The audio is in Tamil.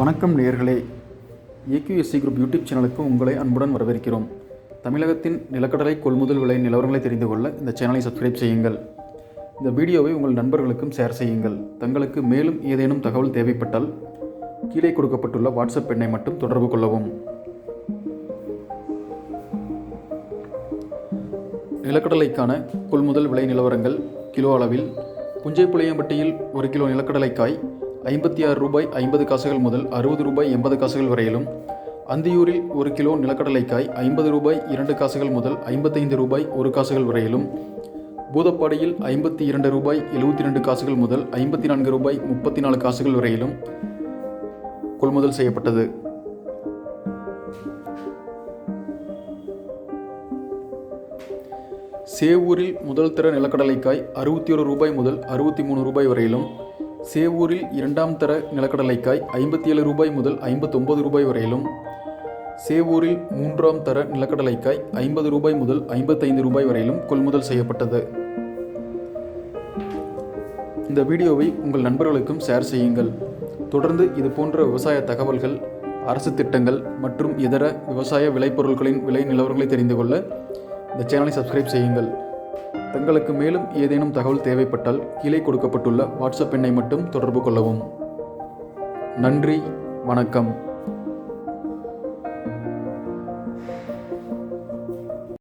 வணக்கம் நேர்களே ஏக்யூஎஸ்சி குரூப் யூடியூப் சேனலுக்கு உங்களை அன்புடன் வரவேற்கிறோம். தமிழகத்தின் நிலக்கடலை கொள்முதல் விலை நிலவரங்களை தெரிந்து கொள்ள இந்த சேனலை சப்ஸ்கிரைப் செய்யுங்கள். இந்த வீடியோவை உங்கள் நண்பர்களுக்கும் ஷேர் செய்யுங்கள். தங்களுக்கு மேலும் ஏதேனும் தகவல் தேவைப்பட்டால் கீழே கொடுக்கப்பட்டுள்ள வாட்ஸ்அப் எண்ணை மட்டும் தொடர்பு கொள்ளவும். நிலக்கடலைக்கான கொள்முதல் விலை நிலவரங்கள் கிலோ அளவில். புஞ்சைப்புளியம்பட்டியில் ஒரு கிலோ நிலக்கடலைக்காய் ஐம்பத்தி ஆறு ரூபாய் ஐம்பது காசுகள் முதல் அறுபது ரூபாய் எண்பது காசுகள் வரையிலும் அந்தியூரில் ஒரு கிலோ நிலக்கடலைக்காய் ஐம்பது ரூபாய் இரண்டு காசுகள் முதல் ஐம்பத்தைந்து ரூபாய் ஒரு காசுகள் வரையிலும் பூதப்பாடியில் ஐம்பத்தி இரண்டு ரூபாய் எழுபத்தி ரெண்டு காசுகள் முதல் ஐம்பத்தி நான்கு ரூபாய் முப்பத்தி நாலு காசுகள் வரையிலும் கொள்முதல் செய்யப்பட்டது. சேவூரில் முதல் தர நிலக்கடலைக்காய் அறுபத்தி ஒரு ரூபாய் முதல் அறுபத்தி மூணு ரூபாய் வரையிலும் சேவூரில் இரண்டாம் தர நிலக்கடலைக்காய் ஐம்பத்தி ஏழு ரூபாய் முதல் ஐம்பத்தொம்பது ரூபாய் வரையிலும் சேவூரில் மூன்றாம் தர நிலக்கடலைக்காய் ஐம்பது ரூபாய் முதல் ஐம்பத்தைந்து ரூபாய் வரையிலும் கொள்முதல் செய்யப்பட்டது. இந்த வீடியோவை உங்கள் நண்பர்களுக்கும் ஷேர் செய்யுங்கள். தொடர்ந்து இது போன்ற விவசாய தகவல்கள் அரசு திட்டங்கள் மற்றும் இதர விவசாய விளைபொருட்களின் விலை நிலவரங்களை தெரிந்து கொள்ள இந்த சேனலை சப்ஸ்கிரைப் செய்யுங்கள். தங்களுக்கு மேலும் ஏதேனும் தகவல் தேவைப்பட்டால் கீழே கொடுக்கப்பட்டுள்ள வாட்ஸ்அப் எண்ணை மட்டும் தொடர்பு கொள்ளவும். நன்றி வணக்கம்.